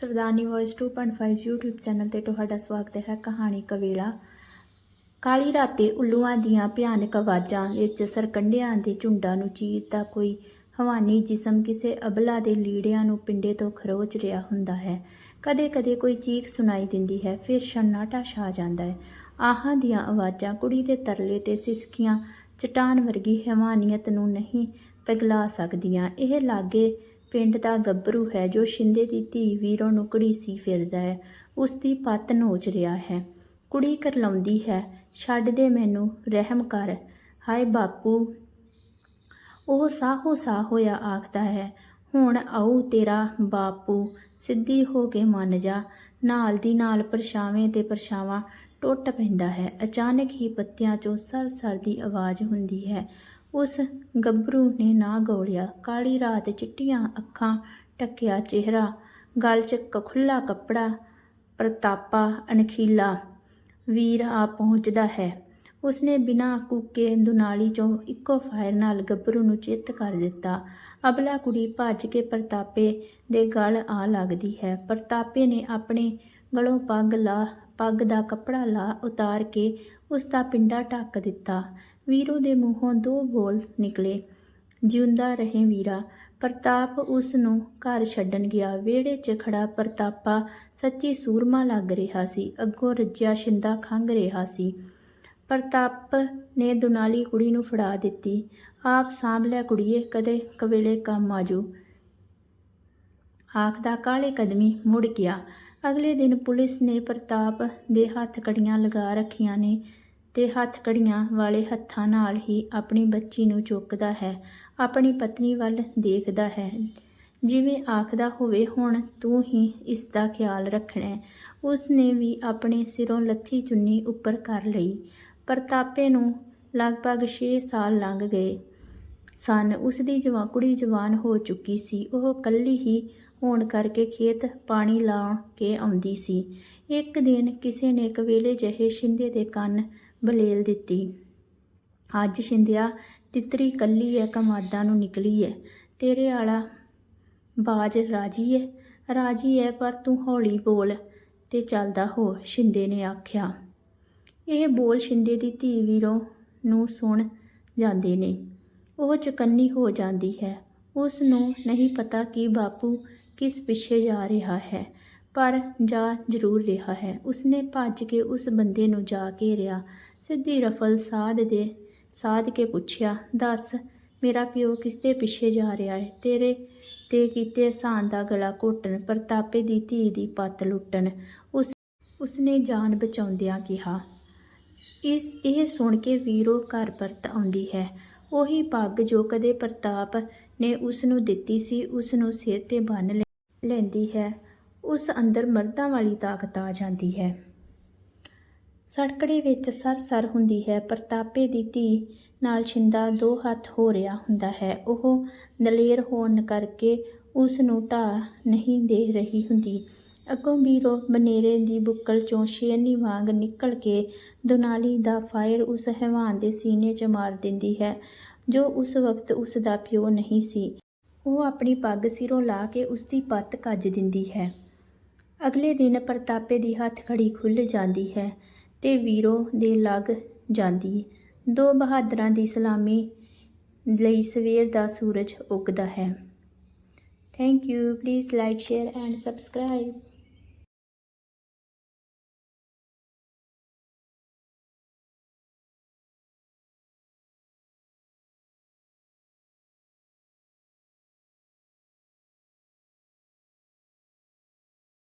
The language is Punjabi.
ਸਰਦਾਰਨੀ ਵੌਇਸ 2.5 YouTube ਚੈਨਲ ਤੇ ਤੁਹਾਡਾ ਸਵਾਗਤ ਹੈ ਕਹਾਣੀ ਕਵੇਲਾ। ਕਾਲੀ ਰਾਤੇ ਉੱਲੂਆਂ ਦੀਆਂ ਭਿਆਨਕ ਆਵਾਜ਼ਾਂ ਵਿੱਚ ਸਰਕੰਡਿਆਂ ਦੇ ਝੁੰਡਾਂ ਨੂੰ ਚੀਰਦਾ ਕੋਈ ਹਵਾਨੀ ਜਿਸਮ ਕਿਸੇ ਅਬਲਾ ਦੇ ਲੀੜਿਆਂ ਨੂੰ ਪਿੰਡੇ ਤੋਂ ਖਰੋਚ ਰਿਹਾ ਹੁੰਦਾ ਹੈ। ਕਦੇ-ਕਦੇ ਕੋਈ ਚੀਖ ਸੁਣਾਈ ਦਿੰਦੀ ਹੈ, ਫਿਰ ਸ਼ੰਨਾਟਾ ਛਾ ਜਾਂਦਾ ਹੈ। ਆਹਾਂ ਦੀਆਂ ਆਵਾਜ਼ਾਂ ਕੁੜੀ ਦੇ ਤਰਲੇ ਤੇ ਸਿਸਕੀਆਂ, ਚਟਾਨ ਵਰਗੀ ਹਵਾਨੀਅਤ ਨੂੰ ਨਹੀਂ ਪਿਘਲਾ ਸਕਦੀਆਂ। ਇਹ ਲਾਗੇ ਪਿੰਡ ਦਾ ਗੱਭਰੂ ਹੈ ਜੋ ਸ਼ਿੰਦੇ ਦੀ ਧੀ ਵੀਰੋਂ ਨੂੰ ਘੜੀਸੀ ਫਿਰਦਾ ਹੈ। ਉਸ ਦੀ ਪੱਤ ਨੋਚ ਰਿਹਾ ਹੈ। ਕੁੜੀ ਕਰਲਾਉਂਦੀ ਹੈ, ਛੱਡ ਦੇ ਮੈਨੂੰ, ਰਹਿਮ ਕਰ। ਹਾਏ ਬਾਪੂ। ਉਹ ਸਾਹੋ ਸਾਹ ਹੋਇਆ ਆਖਦਾ ਹੈ, ਹੁਣ ਆਉ ਤੇਰਾ ਬਾਪੂ, ਸਿੱਧੀ ਹੋ ਕੇ ਮੰਨ ਜਾ। ਨਾਲ ਦੀ ਨਾਲ ਪਰਛਾਵੇਂ ਤੇ ਪਰਛਾਵਾਂ ਟੁੱਟ ਪੈਂਦਾ ਹੈ। ਅਚਾਨਕ ਹੀ ਪੱਤਿਆਂ 'ਚੋਂ ਸਰ-ਸਰ ਦੀ ਆਵਾਜ਼ ਹੁੰਦੀ ਹੈ। ਉਸ ਗੱਭਰੂ ਨੇ ਨਾ ਗੌਲਿਆ। ਕਾਲੀ ਰਾਤ ਚਿੱਟੀਆਂ ਅੱਖਾਂ ਟੱਕਿਆ ਚਿਹਰਾ, ਗਲ 'ਚ ਖੁੱਲਾ ਕੱਪੜਾ, ਪ੍ਰਤਾਪਾ ਅਣਖੀਲਾ। ਵੀਰ ਆ ਪਹੁੰਚਦਾ ਹੈ। ਉਸਨੇ ਬਿਨਾਂ ਕੂਕੇ ਦੁਨਾਲੀ ਚੋਂ ਇੱਕੋ ਫਾਇਰ ਨਾਲ ਗੱਭਰੂ ਨੂੰ ਚਿੱਤ ਕਰ ਦਿੱਤਾ। ਅਬਲਾ ਕੁੜੀ ਭੱਜ ਕੇ ਪ੍ਰਤਾਪੇ ਦੇ ਗਲ ਆ ਲੱਗਦੀ ਹੈ। ਪ੍ਰਤਾਪੇ ਨੇ ਆਪਣੇ ਗਲੋਂ ਪੱਗ ਲਾ, ਪੱਗ ਦਾ ਕੱਪੜਾ ਲਾ ਉਤਾਰ ਕੇ ਉਸ ਦਾ ਪਿੰਡਾ ਢੱਕ ਦਿੱਤਾ। ਵੀਰੂ ਦੇ ਮੂੰਹੋਂ ਦੋ ਬੋਲ ਨਿਕਲੇ। ਜਿਉਂਦਾ ਰਹੇ ਵੀਰਾ, ਪ੍ਰਤਾਪ ਉਸ ਨੂੰ ਘਰ ਛੱਡਣ ਗਿਆ। ਵਿਹੜੇ 'ਚ ਖੜਾ ਪ੍ਰਤਾਪਾ ਸੱਚੀ ਸੂਰਮਾ ਲੱਗ ਰਿਹਾ ਸੀ, ਅੱਗੋਂ ਰੱਜਿਆ ਸ਼ਿੰਦਾ ਖੰਗ ਰਿਹਾ ਸੀ। ਪ੍ਰਤਾਪ ਨੇ ਦੁਨਾਲੀ ਕੁੜੀ ਨੂੰ ਫੜਾ ਦਿੱਤੀ। ਆਪ ਸਾਂਭ ਲਿਆ ਕੁੜੀਏ, ਕਦੇ ਕਵੇਲੇ ਕੰਮ ਆਜੂ ਆਖਦਾ ਕਾਲੇ ਕਦਮੀ ਮੁੜ ਗਿਆ। ਅਗਲੇ ਦਿਨ ਪੁਲਿਸ ਨੇ ਪ੍ਰਤਾਪ ਦੇ ਹੱਥ ਕੜੀਆਂ ਲਗਾ ਰੱਖੀਆਂ ਨੇ। ਤੇ ਹੱਥ ਕੜੀਆਂ ਵਾਲੇ ਹੱਥਾਂ ਨਾਲ ਹੀ ਆਪਣੀ ਬੱਚੀ ਨੂੰ ਚੁੱਕਦਾ ਹੈ, ਆਪਣੀ ਪਤਨੀ ਵੱਲ ਦੇਖਦਾ ਹੈ। ਜਿਵੇਂ ਆਖਦਾ ਹੋਵੇ, ਹੁਣ ਤੂੰ ਹੀ ਇਸ ਦਾ ਖਿਆਲ ਰੱਖਣਾ ਹੈ। ਉਸ ਨੇ ਵੀ ਆਪਣੇ ਸਿਰੋਂ ਲੱਥੀ ਚੁੰਨੀ ਉੱਪਰ ਕਰ ਲਈ ਪ੍ਰਤਾਪੇ ਨੂੰ ਲਗਭਗ 6 ਸਾਲ ਲੰਘ ਗਏ ਸਨ। ਉਸ ਦੀ ਜਵਾ, ਕੁੜੀ ਜਵਾਨ ਹੋ ਚੁੱਕੀ ਸੀ। ਉਹ ਕੱਲੀ ਹੀ ਹੋਣ ਕਰਕੇ ਖੇਤ ਪਾਣੀ ਲਾ ਕੇ ਆਉਂਦੀ ਸੀ। ਇੱਕ ਦਿਨ ਕਿਸੇ ਨੇ ਕਵੇਲੇ ਜਿਹੇ ਸ਼ਿੰਦੇ ਦੇ ਕੰਨ ਬਲੇਲ ਦਿੱਤੀ। ਅੱਜ ਸ਼ਿੰਦਿਆ, ਤਿੱਤਰੀ ਕੱਲੀ ਹੈ ਕਮਾਦਾਂ ਨੂੰ ਨਿਕਲੀ ਹੈ ਤੇਰੇ ਆਲਾ ਬਾਜ ਰਾਜੀ ਹੈ ਰਾਜੀ ਹੈ ਪਰ ਤੂੰ ਹੌਲੀ ਬੋਲ। ਤੇ ਚੱਲਦਾ ਹੋ, ਸ਼ਿੰਦੇ ਨੇ ਆਖਿਆ। ਇਹ ਬੋਲ ਸ਼ਿੰਦੇ ਦੀ ਧੀ ਵੀਰੋਂ ਨੂੰ ਸੁਣ ਜਾਂਦੇ ਨੇ। ਉਹ ਚਕੰਨੀ ਹੋ ਜਾਂਦੀ ਹੈ। ਉਸ ਨੂੰ ਨਹੀਂ ਪਤਾ ਕਿ ਬਾਪੂ ਕਿਸ ਪਿੱਛੇ ਜਾ ਰਿਹਾ ਹੈ। ਪਰ ਜਾ ਜ਼ਰੂਰ ਰਿਹਾ ਹੈ। ਉਸਨੇ ਭੱਜ ਕੇ ਉਸ ਬੰਦੇ ਨੂੰ ਜਾ ਘੇਰਿਆ ਸਿੱਧੀ ਰਫਲ ਸਾਧ ਦੇ, ਸਾਧ ਕੇ ਪੁੱਛਿਆ, ਦੱਸ, ਮੇਰਾ ਪਿਓ ਕਿਸਦੇ ਪਿੱਛੇ ਜਾ ਰਿਹਾ ਹੈ ਤੇਰੇ ਤੇ ਕੀਤੇ ਸਾਨ ਦਾ ਗਲਾ ਘੁੱਟਣ, ਪ੍ਰਤਾਪੇ ਦੀ ਧੀ ਦੀ ਪੱਤ ਲੁੱਟਣ। ਉਸ, ਉਸਨੇ ਜਾਨ ਬਚਾਉਂਦਿਆਂ ਕਿਹਾ, ਇਸ, ਇਹ ਸੁਣ ਕੇ ਵੀਰੋ ਘਰ ਪਰਤ ਆਉਂਦੀ ਹੈ। ਉਹੀ ਪੱਗ ਜੋ ਕਦੇ ਪ੍ਰਤਾਪ ਨੇ ਉਸ ਨੂੰ ਦਿੱਤੀ ਸੀ ਉਸ ਨੂੰ ਸਿਰ ਤੇ ਬੰਨ੍ਹ ਲੈਂਦੀ ਹੈ। ਉਸ ਅੰਦਰ ਮਰਦਾਂ ਵਾਲੀ ਤਾਕਤ ਆ ਜਾਂਦੀ ਹੈ। ਸੜਕੜੇ ਵਿੱਚ ਸਰ ਹੁੰਦੀ ਹੈ ਪ੍ਰਤਾਪੇ ਦੀ ਧੀ ਨਾਲ ਛਿੰਦਾ ਦੋ ਹੱਥ ਹੋ ਰਿਹਾ ਹੁੰਦਾ ਹੈ। ਉਹ ਦਲੇਰ ਹੋਣ ਕਰਕੇ ਉਸ ਨੂੰ ਢਾਹ ਨਹੀਂ ਦੇ ਰਹੀ ਹੁੰਦੀ। ਅੱਗੋਂ ਵੀਰੋ ਬਨੇਰੇ ਦੀ ਬੁੱਕਲ ਚੋਂ ਸ਼ੇਰਨੀ ਵਾਂਗ ਨਿਕਲ ਕੇ ਦੁਨਾਲੀ ਦਾ ਫਾਇਰ ਉਸ ਹੈਵਾਨ ਦੇ ਸੀਨੇ 'ਚ ਮਾਰ ਦਿੰਦੀ ਹੈ, ਜੋ ਉਸ ਵਕਤ ਉਸ ਦਾ ਪਿਓ ਨਹੀਂ ਸੀ। ਉਹ ਆਪਣੀ ਪੱਗ ਸਿਰੋਂ ਲਾ ਕੇ ਉਸ ਦੀ ਪੱਤ ਕੱਜ ਦਿੰਦੀ ਹੈ। ਅਗਲੇ ਦਿਨ ਪ੍ਰਤਾਪੇ ਦੀ ਹੱਥ ਖੜੀ ਖੁੱਲ ਜਾਂਦੀ ਹੈ ਤੇ ਵੀਰੋ ਦੇ ਲੱਗ ਜਾਂਦੀ ਦੋ ਬਹਾਦਰਾਂ ਦੀ ਸਲਾਮੀ ਲਈ ਸਵੇਰ ਦਾ ਸੂਰਜ ਉੱਗਦਾ ਹੈ। Thank you please like share and subscribe